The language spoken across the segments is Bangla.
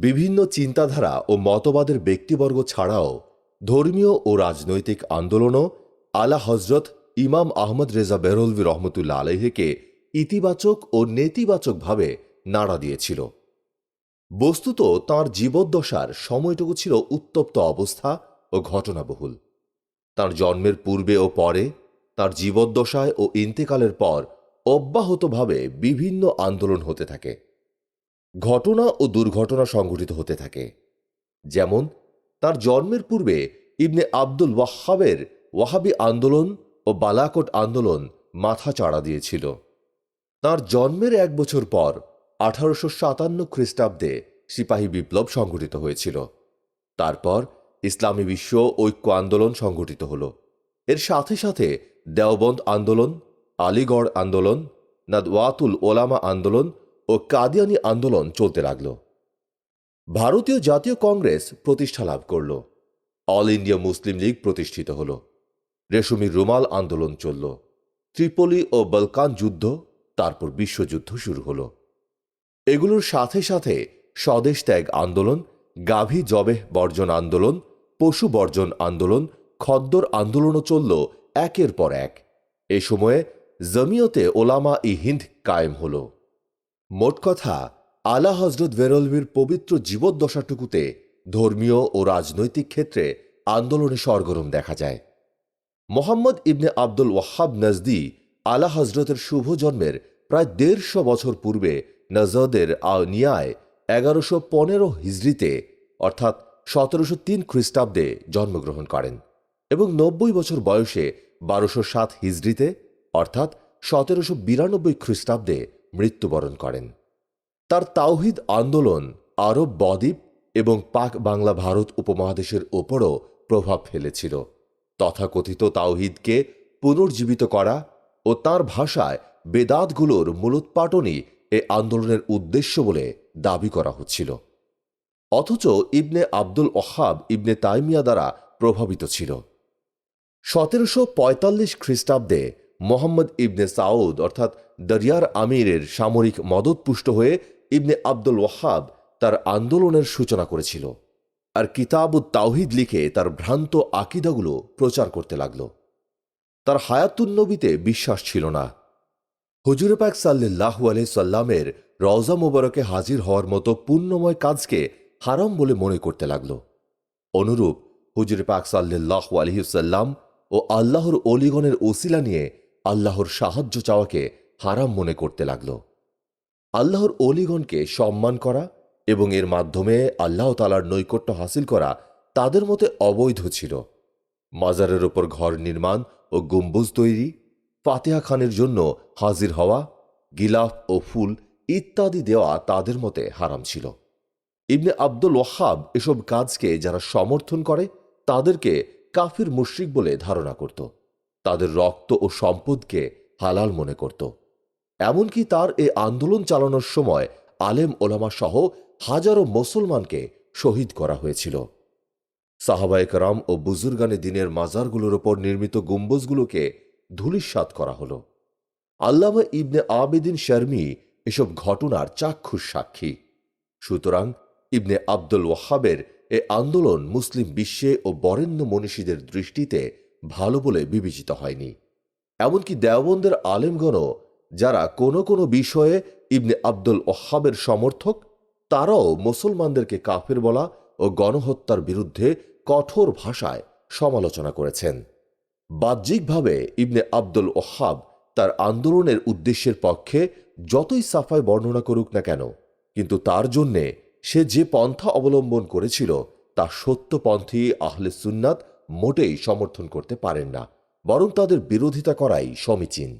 বিভিন্ন চিন্তাধারা ও মতবাদের ব্যক্তিবর্গ ছাড়াও ধর্মীয় ও রাজনৈতিক আন্দোলনও আলা হজরত ইমাম আহমদ রেজা বেরলভি রহমতুল্লাহ আলহিকে ইতিবাচক ও নেতিবাচকভাবে নাড়া দিয়েছিল। বস্তুত তাঁর জীবদ্দশার সময়টুকু ছিল উত্তপ্ত অবস্থা ও ঘটনাবহুল। তার জন্মের পূর্বে ও পরে, তার জীবদ্দশায় ও ইন্তেকালের পর অব্যাহতভাবে বিভিন্ন আন্দোলন হতে থাকে। ঘটনা ও দুর্ঘটনা সংঘটিত হতে থাকে। যেমন, তার জন্মের পূর্বে ইবনে আব্দুল ওয়াহাবের ওয়াহাবি আন্দোলন ও বালাকোট আন্দোলন মাথা চাড়া দিয়েছিল। তার জন্মের এক বছর পর আঠারোশো সাতান্ন খ্রিস্টাব্দে সিপাহী বিপ্লব সংঘটিত হয়েছিল। তারপর ইসলামী বিশ্ব ঐক্য আন্দোলন সংঘটিত হল। এর সাথে সাথে দেওবন্দ আন্দোলন, আলিগড় আন্দোলন, নাদওয়াতুল ওলামা আন্দোলন ও কাদিয়ানি আন্দোলন চলতে লাগল। ভারতীয় জাতীয় কংগ্রেস প্রতিষ্ঠা লাভ করল। অল ইন্ডিয়া মুসলিম লীগ প্রতিষ্ঠিত হল। রেশমি রুমাল আন্দোলন চলল। ত্রিপলি ও বলকান যুদ্ধ, তারপর বিশ্বযুদ্ধ শুরু হল। এগুলোর সাথে সাথে স্বদেশ ত্যাগ আন্দোলন, গাভী জবেহ বর্জন আন্দোলন, পশু বর্জন আন্দোলন, খদ্দর আন্দোলনও চলল একের পর এক। এ সময়ে জমিয়তে ওলামা ই হিন্দ কায়েম হল। মোট কথা, আলা হজরত বেরলভির পবিত্র জীবদ্দশাটুকুতে ধর্মীয় ও রাজনৈতিক ক্ষেত্রে আন্দোলনে সরগরম দেখা যায়। মোহাম্মদ ইবনে আব্দুল ওয়াহাব নজদি আলা হজরতের শুভ জন্মের প্রায় দেড়শো বছর পূর্বে নজদের নিয়ায় এগারোশো পনেরো হিজড়িতে, অর্থাৎ সতেরোশো তিন খ্রিস্টাব্দে জন্মগ্রহণ করেন এবং নব্বই বছর বয়সে বারোশো সাত হিজড়িতে, অর্থাৎ সতেরোশো বিরানব্বই খ্রিস্টাব্দে মৃত্যুবরণ করেন। তার তাওহিদ আন্দোলন আরব বদ্বীপ এবং পাক বাংলা ভারত উপমহাদেশের ওপরও প্রভাব ফেলেছিল। তথাকথিত তাওহিদকে পুনর্জীবিত করা ও তার ভাষায় বেদাতগুলোর মূলোৎপাটনই এ আন্দোলনের উদ্দেশ্য বলে দাবি করা হচ্ছিল। অথচ ইবনে আব্দুল ওহাব ইবনে তাইমিয়া দ্বারা প্রভাবিত ছিল। সতেরোশো পঁয়তাল্লিশ খ্রিস্টাব্দে মোহাম্মদ ইবনে সাউদ, অর্থাৎ দরিয়ার আমিরের সামরিক মদতপুষ্ট হয়ে ইবনে আব্দুল ওয়াহাব তার আন্দোলনের সূচনা করেছিল। আর কিতাবুত তাওহিদ লিখে তার ভ্রান্ত আকিদাগুলো প্রচার করতে লাগল। তার হায়াতুন্নবীতে বিশ্বাস ছিল না। হুজুরে পাক সাল্লাহ সাল্লামের রওজা মোবারকে হাজির হওয়ার মতো পুণ্যময় কাজকে হারাম বলে মনে করতে লাগল। অনুরূপ হুজুরে পাক সাল্লাহ আলহিসাল্লাম ও আল্লাহর অলিগণের ওসিলা নিয়ে আল্লাহর সাহায্য চাওয়াকে হারাম মনে করতে লাগল। আল্লাহর অলিগণকে সম্মান করা এবং এর মাধ্যমে আল্লাহ তালার নৈকট্য হাসিল করা তাদের মতে অবৈধ ছিল। মাজারের ওপর ঘর নির্মাণ ও গম্বুজ তৈরি, ফাতেহা খানের জন্য হাজির হওয়া, গিলাফ ও ফুল ইত্যাদি দেওয়া তাদের মতে হারাম ছিল। ইবনে আব্দুল ওয়াহাব এসব কাজকে যারা সমর্থন করে, তাদেরকে কাফির মুশ্রিক বলে ধারণা করত। তাদের রক্ত ও সম্পদকে হালাল মনে করত। এমনকি তার এ আন্দোলন চালানোর সময় আলেম ওলামা সহ হাজারো মুসলমানকে শহীদ করা হয়েছিল। সাহাবায়করাম ও বুজুর্গানে দিনের মাজারগুলোর ওপর নির্মিত গম্বুজগুলোকে ধুলিস্বাত করা হল। আল্লামা ইবনে আবেদিন শর্মি এসব ঘটনার চাক্ষুষ সাক্ষী। সুতরাং ইবনে আব্দুল ওয়াহাবের এ আন্দোলন মুসলিম বিশ্বে ও বরেণ্য মনীষীদের দৃষ্টিতে ভালো বলে বিবেচিত হয়নি। এমনকি দেওবন্দের আলেমগণও যারা কোনো কোনো বিষয়ে ইবনে আব্দুল ওহাবের সমর্থক, তারাও মুসলমানদেরকে কাফের বলা ও গণহত্যার বিরুদ্ধে কঠোর ভাষায় সমালোচনা করেছেন। বাহ্যিকভাবে ইবনে আব্দুল ওহাব তার আন্দোলনের উদ্দেশ্যের পক্ষে যতই সাফায় বর্ণনা করুক না কেন, কিন্তু তার জন্যে সে যে পন্থা অবলম্বন করেছিল, তা সত্যপন্থী আহলে সুন্নাত মোটেই সমর্থন করতে পারেন না, বরং তাদের বিরোধিতা করাই সমীচীন।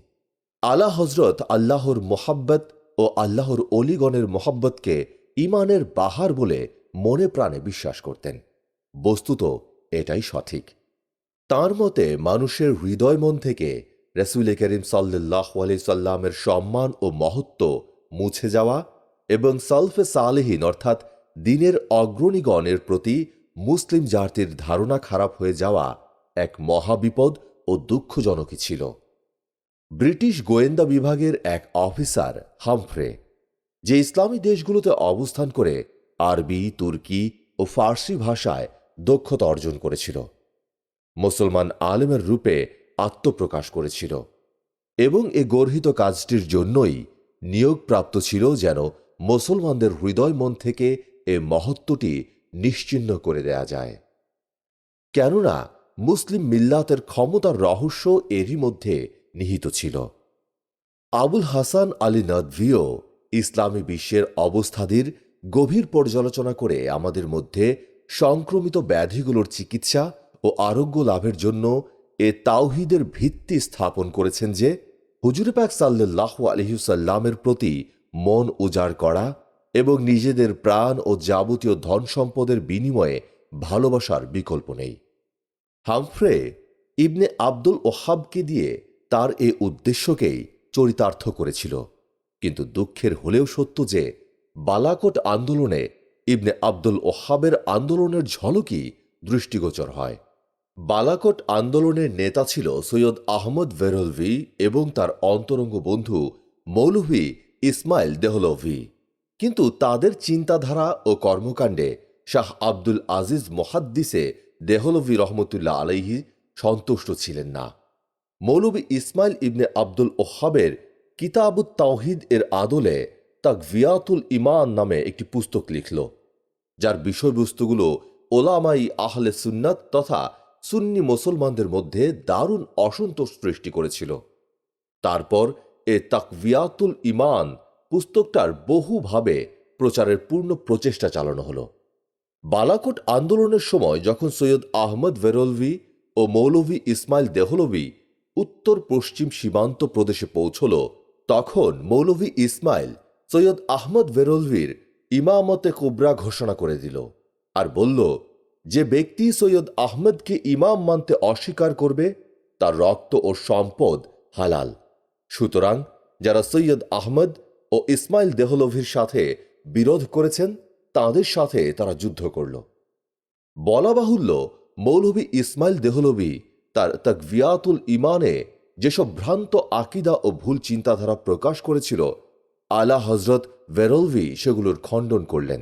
আলা হজরত আল্লাহর মোহাব্বত ও আল্লাহর অলিগণের মোহাব্বতকে ইমানের বাহার বলে মনে প্রাণে বিশ্বাস করতেন। বস্তুত এটাই সঠিক। তার মতে মানুষের হৃদয় মন থেকে রসুল করিম সাল্লাহ আলি সাল্লামের সম্মান ও মহত্ব মুছে যাওয়া এবং সলফে সালেহীন অর্থাৎ দিনের অগ্রণীগণের প্রতি মুসলিম জাতির ধারণা খারাপ হয়ে যাওয়া এক মহাবিপদ ও দুঃখজনকই ছিল। ব্রিটিশ গোয়েন্দা বিভাগের এক অফিসার, হামফ্রে, যে ইসলামী দেশগুলোতে অবস্থান করে আরবি, তুর্কি ও ফার্সি ভাষায় দক্ষতা অর্জন করেছিল। মুসলমান আলেমের রূপে আত্মপ্রকাশ করেছিল এবং এ গর্হিত কাজটির জন্যই নিয়োগপ্রাপ্ত ছিল যেন মুসলমানদের হৃদয় মন থেকে এ মহত্বটি নিশ্চিহ্ন করে দেয়া যায়। কেননা, মুসলিম মিল্লাতের ক্ষমতার রহস্য এরই মধ্যে নিহিত ছিল। আবুল হাসান আলী নদভিও ইসলামী বিশ্বের অবস্থাদির গভীর পর্যালোচনা করে আমাদের মধ্যে সংক্রমিত ব্যাধিগুলোর চিকিৎসা ও আরোগ্য লাভের জন্য এ তাওহিদের ভিত্তি স্থাপন করেছেন যে হুজুর পাক সাল্লাহ আলহিসাল্লামের প্রতি মন উজাড় করা এবং নিজেদের প্রাণ ও যাবতীয় ধন সম্পদের বিনিময়ে ভালোবাসার বিকল্প নেই। হামফ্রে ইবনে আব্দুল ওহাবকে দিয়ে তার এ উদ্দেশ্যকেই চরিতার্থ করেছিল। কিন্তু দুঃখের হলেও সত্য যে, বালাকোট আন্দোলনে ইবনে আব্দুল ওহাবের আন্দোলনের ঝলকই দৃষ্টিগোচর হয়। বালাকোট আন্দোলনের নেতা ছিল সৈয়দ আহমদ ভেরলভি এবং তার অন্তরঙ্গ বন্ধু মৌলভী ইসমাইল দেহলভি। কিন্তু তাদের চিন্তাধারা ও কর্মকাণ্ডে শাহ আব্দুল আজিজ মোহাদ্দিসে দেহলভি রহমতুল্লাহ আলাইহি সন্তুষ্ট ছিলেন না। মৌলভী ইসমাইল ইবনে আব্দুল ওহাবের কিতাবুত তাওহিদ এর আদলে তাকভিয়াতুল ইমান নামে একটি পুস্তক লিখল, যার বিষয়বস্তুগুলো ওলামাই আহলে সুন্নাত তথা সুন্নি মুসলমানদের মধ্যে দারুণ অসন্তোষ সৃষ্টি করেছিল। তারপর এ তাকভিয়াতুল ইমান পুস্তকটার বহুভাবে প্রচারের পূর্ণ প্রচেষ্টা চালানো হলো। বালাকোট আন্দোলনের সময় যখন সৈয়দ আহমদ ভেরলভি ও মৌলভী ইসমাইল দেহলভি উত্তর পশ্চিম সীমান্ত প্রদেশে পৌঁছল তখন মৌলভী ইসমাইল সৈয়দ আহমদ ভেরলভির ইমামতে কুবরা ঘোষণা করে দিল আর বলল, যে ব্যক্তি সৈয়দ আহমদকে ইমাম মানতে অস্বীকার করবে, তার রক্ত ও সম্পদ হালাল। সুতরাং যারা সৈয়দ আহমদ ও ইসমাইল দেহলভির সাথে বিরোধ করেছেন, তাদের সাথে তারা যুদ্ধ করল। বলা বাহুল্য মৌলভী ইসমাইল দেহলভি তার তকভিয়াতুল ইমানে যেসব ভ্রান্ত আকিদা ও ভুল চিন্তাধারা প্রকাশ করেছিল, আলা হজরত ভেরলভি সেগুলোর খণ্ডন করলেন।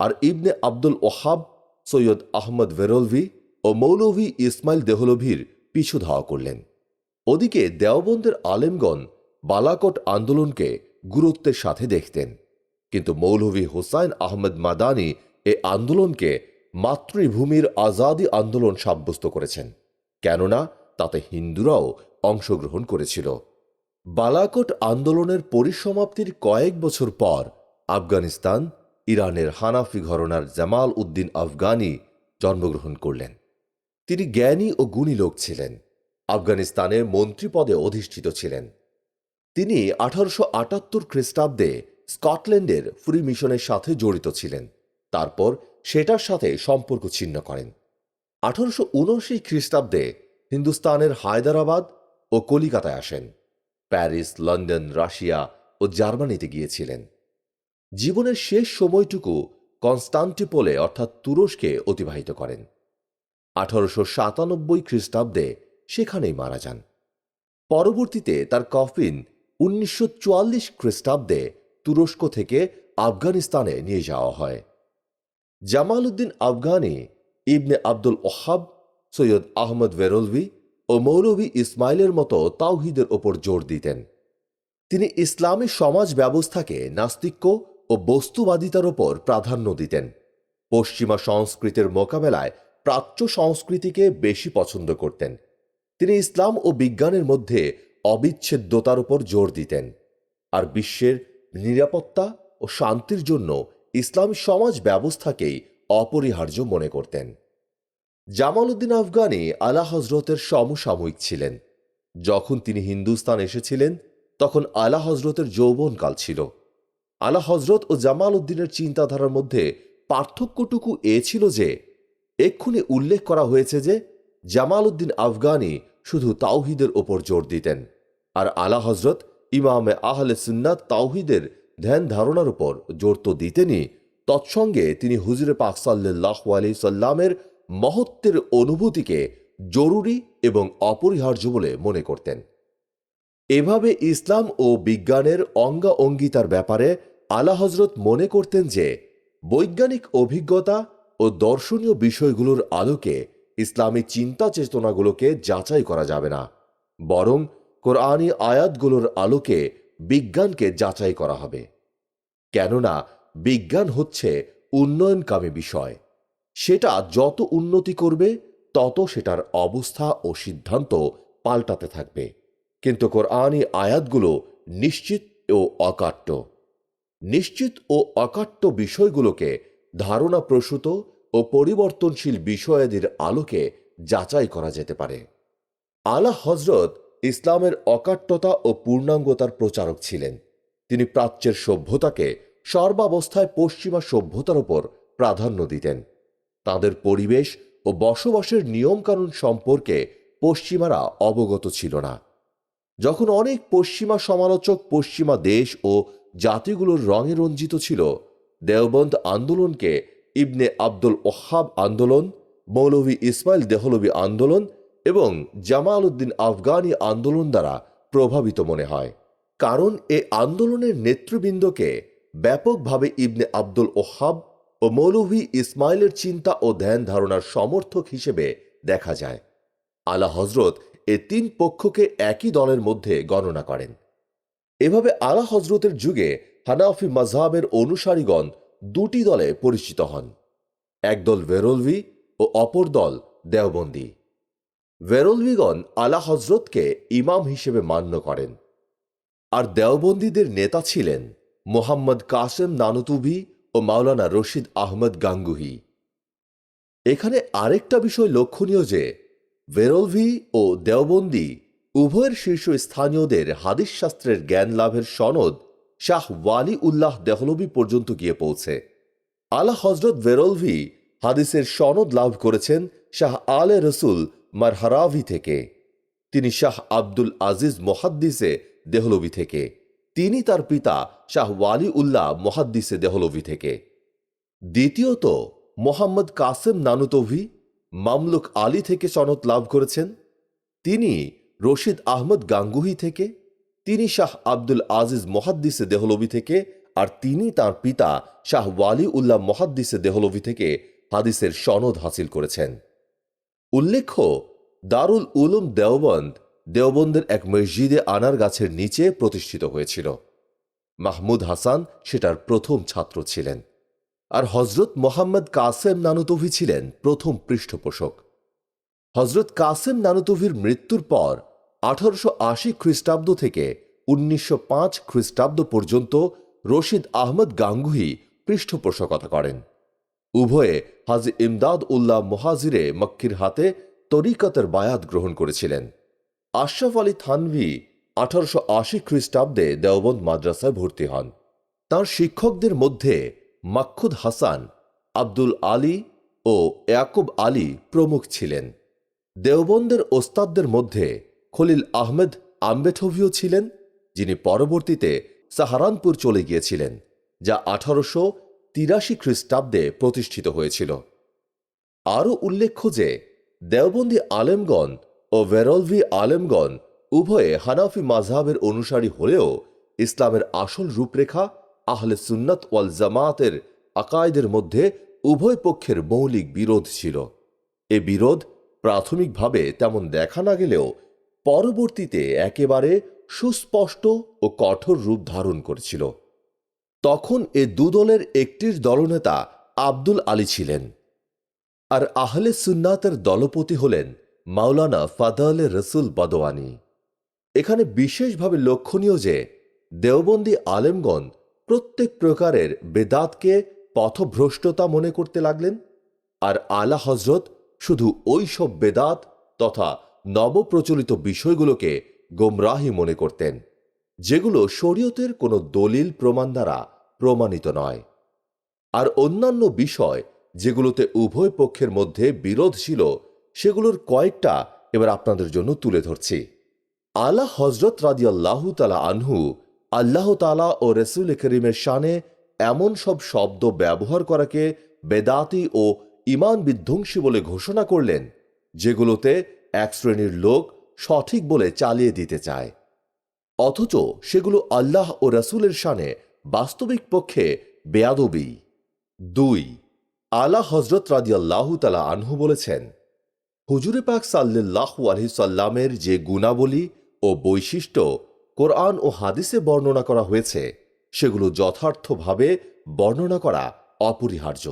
আর ইবনে আব্দুল ওহাব সৈয়দ আহমদ ভেরলভি ও মৌলভী ইসমাইল দেহলভির পিছু ধাওয়া করলেন। ওদিকে দেওবন্দের আলেমগণ বালাকোট আন্দোলনকে গুরুত্বের সাথে দেখতেন। কিন্তু মৌলভী হোসাইন আহমদ মাদানি এ আন্দোলনকে মাতৃভূমির আজাদি আন্দোলন সাব্যস্ত করেছেন। কেননা তাতে হিন্দুরাও অংশগ্রহণ করেছিল। বালাকোট আন্দোলনের পরিসমাপ্তির কয়েক বছর পর আফগানিস্তান ইরানের হানাফি ঘরনার জামাল উদ্দিন আফগানি জন্মগ্রহণ করলেন। তিনি জ্ঞানী ও গুণী লোক ছিলেন। আফগানিস্তানে মন্ত্রী পদে অধিষ্ঠিত ছিলেন। তিনি আঠারোশো আটাত্তর খ্রিস্টাব্দে স্কটল্যান্ডের ফ্রি মিশনের সাথে জড়িত ছিলেন। তারপর সেটার সাথে সম্পর্ক ছিন্ন করেন। আঠারোশো উনআশি খ্রিস্টাব্দে হিন্দুস্তানের হায়দরাবাদ ও কলিকাতায় আসেন। প্যারিস, লন্ডন, রাশিয়া ও জার্মানিতে গিয়েছিলেন। জীবনের শেষ সময়টুকু কনস্টান্টিপোলে, অর্থাৎ তুরস্কে, অতিবাহিত করেন। আঠারোশো সাতানব্বই খ্রিস্টাব্দে সেখানেই মারা যান। পরবর্তীতে তার কফিন উনিশশো চুয়াল্লিশ খ্রিস্টাব্দে তুরস্ক থেকে আফগানিস্তানে নিয়ে যাওয়া হয়। জামাল উদ্দিন আফগানি ইবনে আব্দুল ওহাব, সৈয়দ আহমদ ভেরলভি ও মৌলভী ইসমাইলের মতো তাওহিদের ওপর জোর দিতেন। তিনি ইসলামী সমাজ ব্যবস্থাকে নাস্তিক্য ও বস্তুবাদিতার ওপর প্রাধান্য দিতেন। পশ্চিমা সংস্কৃতির মোকাবেলায় প্রাচ্য সংস্কৃতিকে বেশি পছন্দ করতেন। তিনি ইসলাম ও বিজ্ঞানের মধ্যে অবিচ্ছেদ্যতার উপর জোর দিতেন। আর বিশ্বের নিরাপত্তা ও শান্তির জন্য ইসলামী সমাজ ব্যবস্থাকেই অপরিহার্য মনে করতেন। জামাল উদ্দিন আফগানি আলা হজরতের সমসাময়িক ছিলেন। যখন তিনি হিন্দুস্তান এসেছিলেন, তখন আলা হজরতের যৌবনকাল ছিল। আলা হজরত ও জামাল উদ্দিনের চিন্তাধারার মধ্যে পার্থক্যটুকু এ ছিল যে, এক্ষুনি উল্লেখ করা হয়েছে যে, জামাল উদ্দিন আফগানি শুধু তাওহিদের ওপর জোর দিতেন আর আলা হজরত ইমামে আহলে সুন্নাত তাওহিদের ধ্যান ধারণার উপর জোর তো দিতেনই তৎসঙ্গে তিনি হুজুরে পাক সাল্লাহ আলি সাল্লামের মহত্বের অনুভূতিকে জরুরি এবং অপরিহার্য বলে মনে করতেন। এভাবে ইসলাম ও বিজ্ঞানের অঙ্গা অঙ্গিতার ব্যাপারে আলা হজরত মনে করতেন যে, বৈজ্ঞানিক অভিজ্ঞতা ও দর্শনীয় বিষয়গুলোর আলোকে ইসলামী চিন্তা চেতনাগুলোকে যাচাই করা যাবে না, বরং কোরআনী আয়াতগুলোর আলোকে বিজ্ঞানকে যাচাই করা হবে। কেননা বিজ্ঞান হচ্ছে উন্নয়নকামী বিষয়। সেটা যত উন্নতি করবে, তত সেটার অবস্থা ও সিদ্ধান্ত পাল্টাতে থাকবে। কিন্তু কোরআনী আয়াতগুলো নিশ্চিত ও অকাট্য। নিশ্চিত ও অকাট্য বিষয়গুলোকে ধারণা প্রসূত ও পরিবর্তনশীল বিষয়াদির আলোকে যাচাই করা যেতে পারে। আলা হজরত ইসলামের অকাট্যতা ও পূর্ণাঙ্গতার প্রচারক ছিলেন। তিনি প্রাচ্যের সভ্যতাকে সর্বাবস্থায় পশ্চিমা সভ্যতার উপর প্রাধান্য দিতেন। তাদের পরিবেশ ও বসবাসের নিয়মকানুন সম্পর্কে পশ্চিমারা অবগত ছিল না। যখন অনেক পশ্চিমা সমালোচক পশ্চিমা দেশ ও জাতিগুলোর রঙে রঞ্জিত ছিল, দেওবন্দ আন্দোলনকে ইবনে আব্দুল ওহাব আন্দোলন, মৌলভী ইসমাইল দেহলভী আন্দোলন এবং জামাল উদ্দিন আফগানি আন্দোলন দ্বারা প্রভাবিত মনে হয়। কারণ এ আন্দোলনের নেতৃবৃন্দকে ব্যাপকভাবে ইবনে আব্দুল ওহাব ও মৌলভি ইসমাইলের চিন্তা ও ধ্যান ধারণার সমর্থক হিসেবে দেখা যায়। আলা হজরত এ তিন পক্ষকে একই দলের মধ্যে গণনা করেন। এভাবে আলা হজরতের যুগে হানাফি মাজহাবের অনুসারীগণ দুটি দলে পরিচিত হন, একদল ভেরলভি ও অপর দল দেওবন্দি। ভেরলভিগণ আলা হজরতকে ইমাম হিসেবে মান্য করেন। আর দেওবন্দীদের নেতা ছিলেন মোহাম্মদ কাসেম নানুতুবি ও মাওলানা রশিদ আহমদ গাঙ্গুহি। এখানে আরেকটা বিষয় লক্ষণীয় যে, ভেরলভি ও দেওবন্দি উভয়ের শীর্ষ স্থানীয়দের হাদিস শাস্ত্রের জ্ঞান লাভের সনদ শাহ ওয়ালি উল্লাহ দেহলবি পর্যন্ত গিয়ে পৌঁছে। আলা হজরত ভেরলভি হাদিসের সনদ লাভ করেছেন শাহ আলে রসুল মারহারাভি থেকে। তিনি শাহ আব্দুল আজিজ মোহাদ্দিসে দেহলবি থেকে। তিনি তার পিতা শাহ ওয়ালি উল্লাহ মোহাদ্দিসে দেহলভি থেকে। দ্বিতীয়ত, মোহাম্মদ কাসেম নানুতভি মামলুক আলী থেকে সনদ লাভ করেছেন। তিনি রশিদ আহমদ গাঙ্গুহি থেকে, তিনি শাহ আব্দুল আজিজ মোহাদ্দিসে দেহলভি থেকে আর তিনি তার পিতা শাহ ওয়ালি উল্লাহ মোহাদ্দিসে দেহলভি থেকে হাদিসের সনদ হাসিল করেছেন। উল্লেখ্য, দারুল উলুম দেওবন্দ দেওবন্দের এক মসজিদে আনার গাছের নিচে প্রতিষ্ঠিত হয়েছিল। মাহমুদ হাসান সেটার প্রথম ছাত্র ছিলেন। আর হজরত মোহাম্মদ কাসেম নানুতভি ছিলেন প্রথম পৃষ্ঠপোষক। হজরত কাসেম নানুতভির মৃত্যুর পর আঠারোশো আশি খ্রিস্টাব্দ থেকে উনিশশো পাঁচ খ্রিস্টাব্দ পর্যন্ত রশিদ আহমদ গাঙ্গুহি পৃষ্ঠপোষকতা করেন। উভয়ে হাজি ইমদাদ উল্লাহ মোহাজিরে মক্কির হাতে তরিকতের বায়াত গ্রহণ করেছিলেন। আশরাফ আলী থানভি আঠারোশো আশি খ্রিস্টাব্দে দেওবন্দ মাদ্রাসায় ভর্তি হন। তার শিক্ষকদের মধ্যে মাক্ষুদ হাসান, আব্দুল আলী ও ইয়াকুব আলী প্রমুখ ছিলেন। দেওবন্দের ওস্তাদদের মধ্যে খলিল আহমেদ আম্বেঠভিও ছিলেন, যিনি পরবর্তীতে সাহারানপুর চলে গিয়েছিলেন, যা আঠারোশো তিরাশি খ্রিস্টাব্দে প্রতিষ্ঠিত হয়েছিল। আরও উল্লেখ্য যে, দেওবন্দি আলেমগণ ও ভেরলভি আলেমগণ উভয়ে হানাফি মাঝহাবের অনুসারী হলেও ইসলামের আসল রূপরেখা আহলে সুন্নত ওয়াল জামাতের আকায়েদের মধ্যে উভয় পক্ষের মৌলিক বিরোধ ছিল। এ বিরোধ প্রাথমিকভাবে তেমন দেখা না গেলেও পরবর্তীতে একেবারে সুস্পষ্ট ও কঠোর রূপ ধারণ করেছিল। তখন এ দুদলের একটির দলনেতা আব্দুল আলী ছিলেন। আর আহলে সুন্নাতের দলপতি হলেন মাওলানা ফাদালে রসুল বদওয়ানি। এখানে বিশেষভাবে লক্ষণীয় যে, দেওবন্দি আলেমগণ প্রত্যেক প্রকারের বেদাতকে পথভ্রষ্টতা মনে করতে লাগলেন, আর আলা হজরত শুধু ওই সব বেদাত তথা নবপ্রচলিত বিষয়গুলোকে গোমরাহি মনে করতেন, যেগুলো শরীয়তের কোনো দলিল প্রমাণ দ্বারা প্রমাণিত নয়। আর অন্যান্য বিষয় যেগুলোতে উভয় পক্ষের মধ্যে বিরোধ ছিল সেগুলোর কয়েকটা এবার আপনাদের জন্য তুলে ধরছি। আলা হজরত রাদিয়াল্লাহু তালা আনহু আল্লাহ তালা ও রসুল করিমের শানে এমন সব শব্দ ব্যবহার করাকে বেদাতি ও ইমান বিধ্বংসী বলে ঘোষণা করলেন, যেগুলোতে এক শ্রেণির লোক সঠিক বলে চালিয়ে দিতে চায়। অথচ সেগুলো আল্লাহ ও রসুলের শানে বাস্তবিক পক্ষে বেয়াদবি। দুই, আলা হজরত রাদিয়াল্লাহ তালা আনহু বলেছেন হুজুরে পাক সাল্লাহ আলহিসাল্লামের যে গুণাবলী ও বৈশিষ্ট্য কোরআন ও হাদিসে বর্ণনা করা হয়েছে, সেগুলো যথার্থভাবে বর্ণনা করা অপরিহার্য।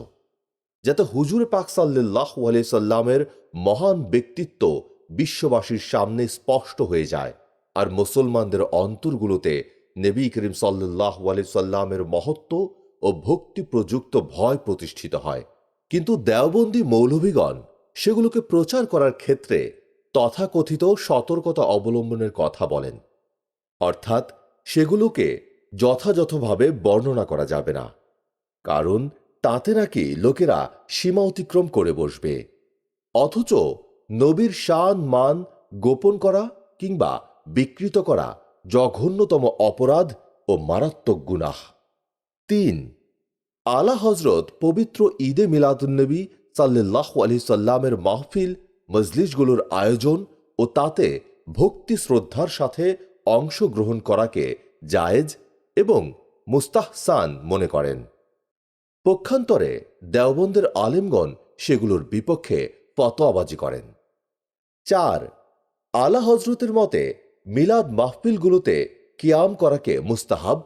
যাতে হুজুরে পাক সাল্লাহ আলহিসাল্লামের মহান ব্যক্তিত্ব বিশ্ববাসীর সামনে স্পষ্ট হয়ে যায় আর মুসলমানদের অন্তরগুলোতে নবী করিম সাল্লাহ সাল্লামের মহত্ব ও ভক্তি প্রযুক্ত ভয় প্রতিষ্ঠিত হয়। কিন্তু দেওবন্দী মৌলভীগণ সেগুলোকে প্রচার করার ক্ষেত্রে তথাকথিত সতর্কতা অবলম্বনের কথা বলেন। অর্থাৎ সেগুলোকে যথাযথভাবে বর্ণনা করা যাবে না। কারণ তাতে নাকি লোকেরা সীমা অতিক্রম করে বসবে। অথচ নবীর শান, মান গোপন করা কিংবা বিকৃত করা জঘন্যতম অপরাধ ও মারাত্মক গুনাহ। তিন, আলা হজরত পবিত্র ঈদে মিলাদুন্নবী সাল্লাহ আলি সাল্লামের মাহফিল মজলিসগুলোর আয়োজন ও তাতে ভক্তি শ্রদ্ধার সাথে অংশগ্রহণ করাকে জায়েজ এবং মুস্তাহসান মনে করেন। পক্ষান্তরে দেওবন্দের আলেমগণ সেগুলোর বিপক্ষে ফতোয়াবাজি করেন। চার, আলা হজরতের মতে, মিলাদ মাহফিলগুলোতে কিয়াম করাকে মুস্তাহাব,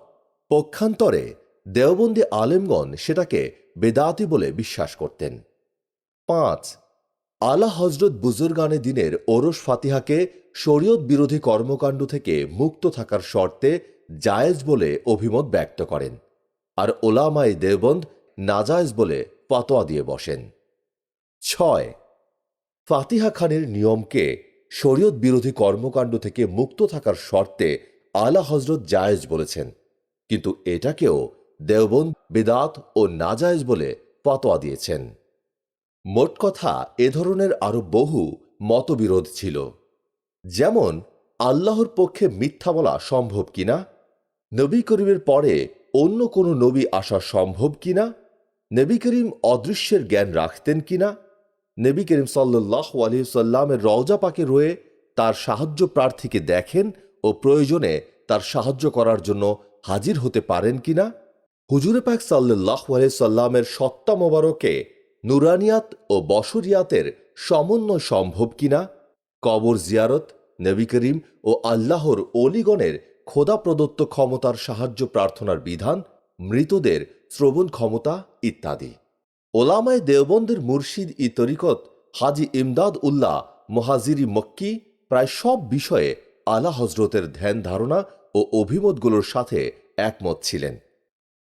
পক্ষান্তরে দেওবন্দি আলেমগণ সেটাকে বেদাতি বলে বিশ্বাস করতেন। পাঁচ, আলা হজরত বুজুর্গানে দিনের ওরস ফাতিহাকে শরীয়ত বিরোধী কর্মকাণ্ড থেকে মুক্ত থাকার শর্তে জায়েজ বলে অভিমত ব্যক্ত করেন আর ওলামাই দেওবন্দ নাজায়েজ বলে পাতোয়া দিয়ে বসেন। ছয়, ফাতিহা খানের নিয়মকে শরীয়ত বিরোধী কর্মকাণ্ড থেকে মুক্ত থাকার শর্তে আলা হজরত জায়েজ বলেছেন, কিন্তু এটাকেও দেওবন্দ বেদাত ও নাজায়েজ বলে পাতোয়া দিয়েছেন। মোট কথা এ ধরনের আরও বহু মতবিরোধ ছিল। যেমন, আল্লাহর পক্ষে মিথ্যা বলা সম্ভব কিনা, নবী করিমের পরে অন্য কোনো নবী আসা সম্ভব কিনা, নবী করিম অদৃশ্যের জ্ঞান রাখতেন কিনা, নবী করিম সাল্লাহ আলহিসাল্লামের রওজা পাকে রয়ে তার সাহায্য প্রার্থীকে দেখেন ও প্রয়োজনে তার সাহায্য করার জন্য হাজির হতে পারেন কিনা, হুজুরে পাক সাল্লাহ সাল্লামের সত্তা মোবারকে নুরানিয়াত ও বসরিয়াতের সমন্বয় সম্ভব কিনা? কবর জিয়ারত, নবী করিম ও আল্লাহর অলিগণের খোদা প্রদত্ত ক্ষমতার সাহায্য প্রার্থনার বিধান, মৃতদের শ্রবণ ক্ষমতা ইত্যাদি। ওলামায় দেওবন্দের মুর্শিদ ই তরিকত হাজি ইমদাদ উল্লাহ মহাজিরি মক্কি প্রায় সব বিষয়ে আলা হজরতের ধ্যান ধারণা ও অভিমতগুলোর সাথে একমত ছিলেন।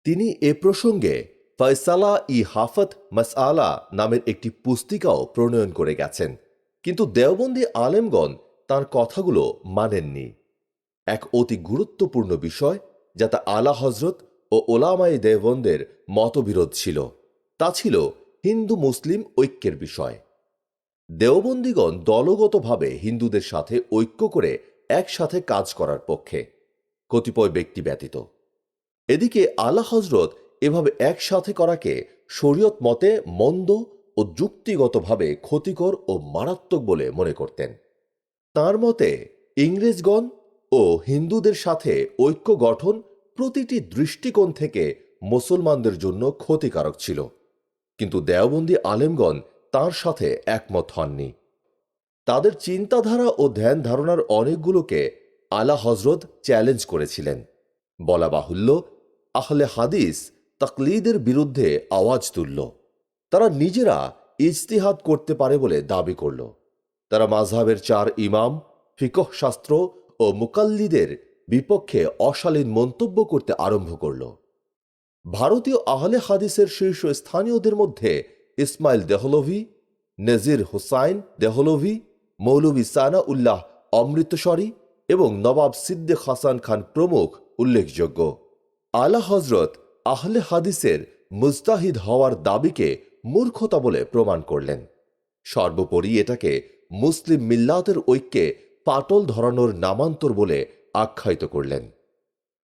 তিনি এ প্রসঙ্গে ফয়সালা ই হাফত মাসআলা নামের একটি পুস্তিকাও প্রণয়ন করে গেছেন। কিন্তু দেওবন্দি আলেমগণ তার কথাগুলো মানেননি। এক অতি গুরুত্বপূর্ণ বিষয় যাতে আলা হজরত ও ওলামাই দেওবন্দের মতবিরোধ ছিল, তা ছিল হিন্দু মুসলিম ঐক্যের বিষয়। দেওবন্দিগণ দলগতভাবে হিন্দুদের সাথে ঐক্য করে একসাথে কাজ করার পক্ষে কতিপয় ব্যক্তি ব্যতীত। এদিকে আলা হজরত এভাবে একসাথে করাকে শরীয়ত মতে মন্দ ও যুক্তিগতভাবে ক্ষতিকর ও মারাত্মক বলে মনে করতেন। তার মতে, ইংরেজগণ ও হিন্দুদের সাথে ঐক্য গঠন প্রতিটি দৃষ্টিকোণ থেকে মুসলমানদের জন্য ক্ষতিকারক ছিল। কিন্তু দেওবন্দি আলেমগণ তার সাথে একমত হননি। তাদের চিন্তাধারা ও ধ্যান ধারণার অনেকগুলোকে আলা হজরত চ্যালেঞ্জ করেছিলেন। বলা বাহুল্য, আহলে হাদিস তাকলিদের বিরুদ্ধে আওয়াজ তুলল। তারা নিজেরা ইজতিহাদ করতে পারে বলে দাবি করল। তারা মাঝহাবের চার ইমাম, ফিকহ শাস্ত্র ও মুকাল্লিদের বিপক্ষে অশালীন মন্তব্য করতে আরম্ভ করল। ভারতীয় আহলে হাদিসের শীর্ষ স্থানীয়দের মধ্যে ইসমাইল দেহলভি, নজির হুসাইন দেহলভি, মৌলভী সানা উল্লাহ অমৃতসরী এবং নবাব সিদ্দিক হাসান খান প্রমুখ উল্লেখযোগ্য। আলা হজরত আহলে হাদিসের মুস্তাহিদ হওয়ার দাবিকে মূর্খতা বলে প্রমাণ করলেন। সর্বোপরি এটাকে মুসলিম মিল্লাতের ঐক্যে পাটল ধরানোর নামান্তর বলে আখ্যায়িত করলেন।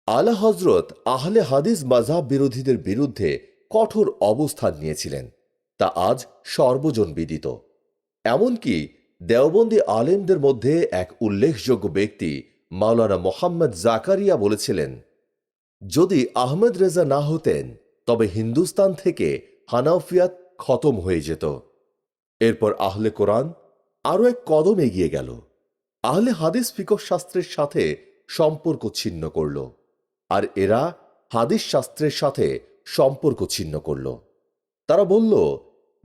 আলা হজরত আহলে হাদিস মাঝাব বিরোধীদের বিরুদ্ধে কঠোর অবস্থান নিয়েছিলেন। তা আজ সর্বজন বিদিত। এমনকি দেওবন্দি আলেমদের মধ্যে এক উল্লেখযোগ্য ব্যক্তি মাওলানা মোহাম্মদ জাকারিয়া বলেছিলেন যদি আহমেদ রেজা না হতেন, তবে হিন্দুস্তান থেকে হানাফিয়াত খতম হয়ে যেত। এরপর আহলে কোরআন আরও এক কদম এগিয়ে গেল। আহলে হাদিস ফিকহ শাস্ত্রের সাথে সম্পর্ক ছিন্ন করল, আর এরা হাদিস শাস্ত্রের সাথে সম্পর্ক ছিন্ন করল। তারা বলল,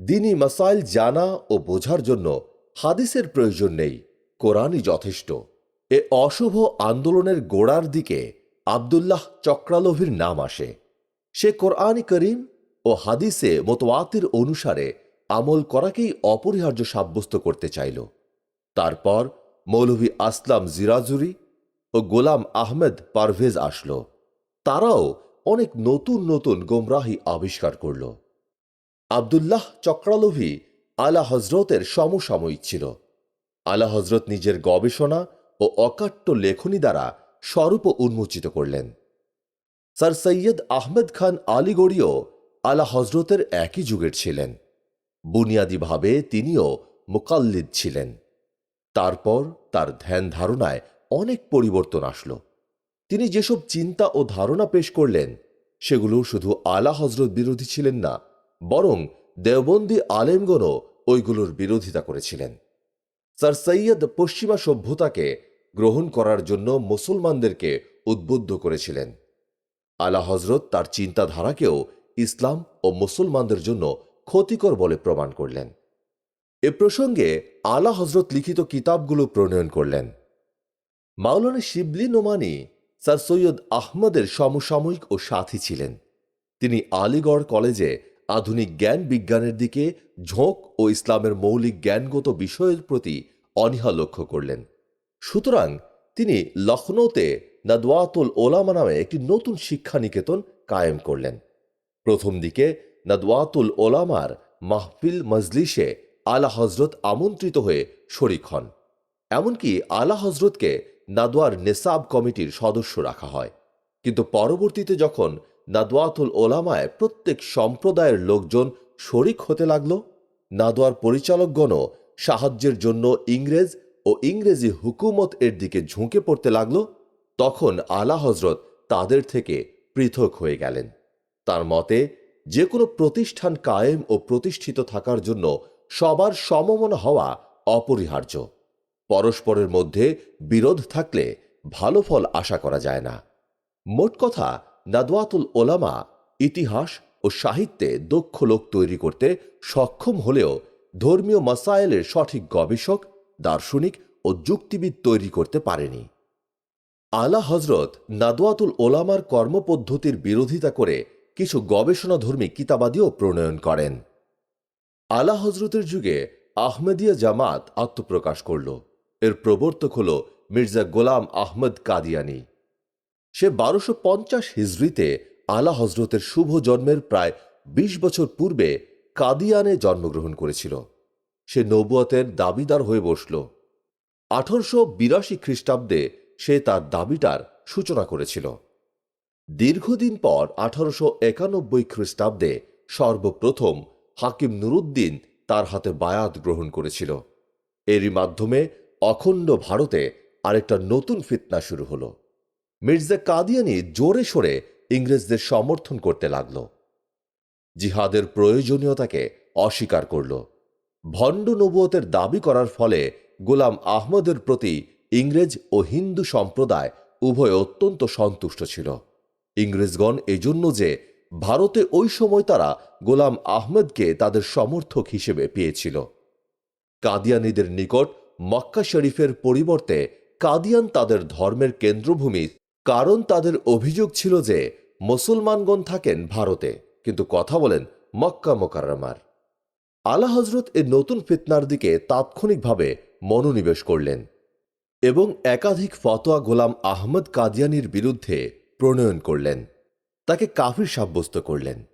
দিনী মাসাইল জানা ও বোঝার জন্য হাদিসের প্রয়োজন নেই, কোরআনই যথেষ্ট। এ অশুভ আন্দোলনের গোড়ার দিকে আবদুল্লাহ চক্রালোভির নাম আসে। সে কোরআন করিম ও হাদিসে মোতওয়াতির অনুসারে আমল করাকেই অপরিহার্য সাব্যস্ত করতে চাইল। তারপর মৌলভী আসলাম জিরাজুরি ও গোলাম আহমেদ পারভেজ আসলো। তারাও অনেক নতুন নতুন গোমরাহি আবিষ্কার করল। আবদুল্লাহ চক্রালোভি আলা হজরতের সমসাময়িক ছিল। আলা হজরত নিজের গবেষণা ও অকাট্য লেখনী দ্বারা স্বরূপ উন্মোচিত করলেন। স্যার সৈয়দ আহমেদ খান আলিগড়িও আলা হজরতের একই যুগের ছিলেন। বুনিয়াদীভাবে তিনিও মোকাল্লিদ ছিলেন। তারপর তার ধ্যান ধারণায় অনেক পরিবর্তন আসলো। তিনি যেসব চিন্তা ও ধারণা পেশ করলেন, সেগুলো শুধু আলা হজরত বিরোধী ছিলেন না, বরং দেওবন্দি আলেমগণও ওইগুলোর বিরোধিতা করেছিলেন। স্যার সৈয়দ পশ্চিমা সভ্যতাকে গ্রহণ করার জন্য মুসলমানদেরকে উদ্বুদ্ধ করেছিলেন। আলা হজরত তার চিন্তাধারাকেও ইসলাম ও মুসলমানদের জন্য ক্ষতিকর বলে প্রমাণ করলেন। এ প্রসঙ্গে আলা হজরত লিখিত কিতাবগুলো প্রণয়ন করলেন। মাওলানা শিবলি নোমানি, স্যার সৈয়দ আহমদের সমসাময়িক ও সাথী ছিলেন। তিনি আলিগড় কলেজে আধুনিক জ্ঞান বিজ্ঞানের দিকে ঝোঁক ও ইসলামের মৌলিক জ্ঞানগত বিষয়ের প্রতি অনীহা লক্ষ্য করলেন। সুতরাং তিনি লখনৌতে নাদওয়াতুল ওলামা নামে একটি নতুন শিক্ষা নিকেতন কায়েম করলেন। প্রথম দিকে নাদওয়াতুল ওলামার মাহফিল মজলিসে আলা হজরত আমন্ত্রিত হয়ে শরিক হন। এমনকি আলা হজরতকে নাদওয়ার নেসাব কমিটির সদস্য রাখা হয়। কিন্তু পরবর্তীতে যখন নাদওয়াতুল ওলামায় প্রত্যেক সম্প্রদায়ের লোকজন শরিক হতে লাগল, নাদওয়ার পরিচালকগণও সাহায্যের জন্য ইংরেজ ও ইংরেজি হুকুমত এর দিকে ঝুঁকে পড়তে লাগল, তখন আলা হজরত তাদের থেকে পৃথক হয়ে গেলেন। তার মতে যে কোনো প্রতিষ্ঠান কায়েম ও প্রতিষ্ঠিত থাকার জন্য সবার সমমনা হওয়া অপরিহার্য। পরস্পরের মধ্যে বিরোধ থাকলে ভালো ফল আশা করা যায় না। মোট কথা, নাদওয়াতুল ওলামা ইতিহাস ও সাহিত্যে দক্ষ লোক তৈরি করতে সক্ষম হলেও ধর্মীয় মাসায়েলের সঠিক গবেষক দার্শনিক ও যুক্তিবিদ তৈরি করতে পারেনি। আলা হজরত নাদওয়াতুল ওলামার কর্মপদ্ধতির বিরোধিতা করে কিছু গবেষণাধর্মী কিতাবাদিও প্রণয়ন করেন। আলা হজরতের যুগে আহমেদিয়া জামাত আত্মপ্রকাশ করল। এর প্রবর্তক হল মির্জা গোলাম আহমদ কাদিয়ানি। সে বারোশো পঞ্চাশ হিজড়িতে আলা হজরতের শুভ জন্মের প্রায় ২০ বছর পূর্বে কাদিয়ানে জন্মগ্রহণ করেছিল। সে নবুয়তের দাবিদার হয়ে বসল। আঠারোশো বিরাশি খ্রিস্টাব্দে সে তার দাবিটার সূচনা করেছিল। দীর্ঘদিন পর আঠারোশো একানব্বই খ্রিস্টাব্দে সর্বপ্রথম হাকিম নুরুদ্দিন তার হাতে বায়াত গ্রহণ করেছিল। এরই মাধ্যমে অখণ্ড ভারতে আরেকটা নতুন ফিতনা শুরু হল। মির্জা কাদিয়ানি জোরে সোরে ইংরেজদের সমর্থন করতে লাগল। জিহাদের প্রয়োজনীয়তাকে অস্বীকার করল। ভণ্ড নবুয়তের দাবি করার ফলে গোলাম আহমদের প্রতি ইংরেজ ও হিন্দু সম্প্রদায় উভয় অত্যন্ত সন্তুষ্ট ছিল। ইংরেজগণ এজন্য যে ভারতে ওই সময় তারা গোলাম আহমেদকে তাদের সমর্থক হিসেবে পেয়েছিল। কাদিয়ানিদের নিকট মক্কা শরীফের পরিবর্তে কাদিয়ান তাদের ধর্মের কেন্দ্রভূমি, কারণ তাদের অভিযোগ ছিল যে মুসলমানগণ থাকেন ভারতে, কিন্তু কথা বলেন মক্কা মোকাররমার। আলা হজরত এর নতুন ফিতনার দিকে তাৎক্ষণিকভাবে মনোনিবেশ করলেন এবং একাধিক ফতোয়া গোলাম আহমদ কাদিয়ানির বিরুদ্ধে প্রণয়ন করলেন। তাকে কাফির সাব্যস্ত করলেন।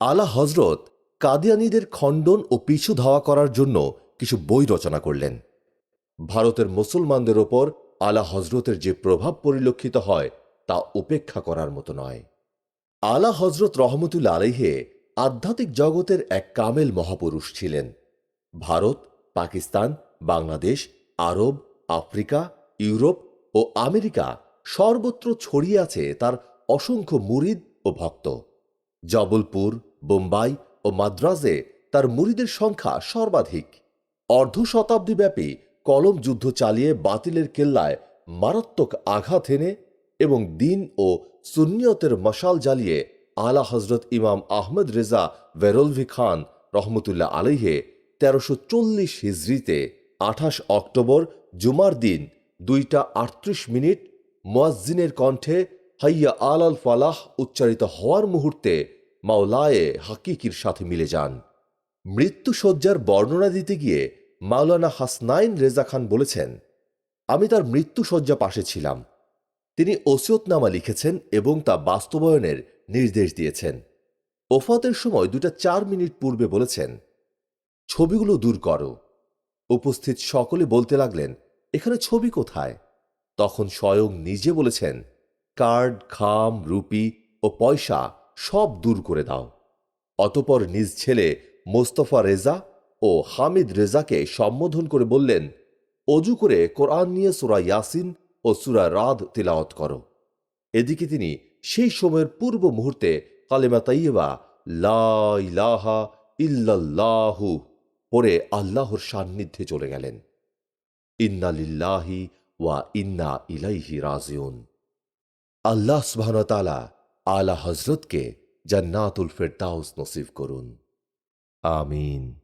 আলা হজরত কাদিয়ানিদের খণ্ডন ও পিছু ধাওয়া করার জন্য কিছু বই রচনা করলেন। ভারতের মুসলমানদের ওপর আলা হজরতের যে প্রভাব পরিলক্ষিত হয় তা উপেক্ষা করার মতো নয়। আলা হজরত রহমতুল্লা আলহে আধ্যাত্মিক জগতের এক কামেল মহাপুরুষ ছিলেন। ভারত, পাকিস্তান, বাংলাদেশ, আরব, আফ্রিকা, ইউরোপ ও আমেরিকা সর্বত্র ছড়িয়ে আছে তার অসংখ্য মুরিদ ও ভক্ত। জবলপুর, বোম্বাই ও মাদ্রাজে তার মুরিদের সংখ্যা সর্বাধিক। অর্ধ শতাব্দী ব্যাপী কলম যুদ্ধ চালিয়ে বাতিলের কেল্লায় মারাত্মক আঘাত এনে এবং দিন ও সুন্নিয়তের মশাল জ্বালিয়ে আলা হজরত ইমাম আহমদ রেজা ভেরলভি খান রহমতুল্লাহ আলহে তেরোশো চল্লিশ হিজড়িতে আঠাশ অক্টোবর জুমার দিন দুইটা আটত্রিশ মিনিট মোয়াজ্জিনের কণ্ঠে হাইয়া আল আল ফালাহ উচ্চারিত হওয়ার মুহূর্তে মাওলায়ে হাকিকির সাথে মিলে যান। মৃত্যুসজ্জার বর্ণনা দিতে গিয়ে মাওলানা হাসনাইন রেজা খান বলেছেন, আমি তার মৃত্যুসজ্জা পাশে ছিলাম। তিনি ওসিয়তনামা লিখেছেন এবং তা বাস্তবায়নের নির্দেশ দিয়েছেন। ওফাতের সময় দুটা চার মিনিট পূর্বে বলেছেন, ছবিগুলো দূর করো। উপস্থিত সকলে বলতে লাগলেন, এখানে ছবি কোথায়? তখন স্বয়ং নিজে বলেছেন, কার্ড, খাম, রুপি ও পয়সা সব দূর করে দাও। অতপর নিজ ছেলে মোস্তফা রেজা ও হামিদ রেজাকে সম্বোধন করে বললেন, অজু করে কোরআন নিয়ে সুরা ইয়াসিন ও সুরা রাদ তিলাওয়াত করো। এদিকে তিনি সেই সময়ের পূর্ব মুহূর্তে কালেমা তাইয়েবা লা ইলাহা ইল্লাল্লাহু পরে আল্লাহর সান্নিধ্যে চলে গেলেন। ইন্না লিল্লাহি ওয়া ইন্না ইলাইহি রাজিউন। আল্লাহ ওয়া আলা হজরতকে জান্নাতুল ফেরদাউস নসিব করুন। আমিন।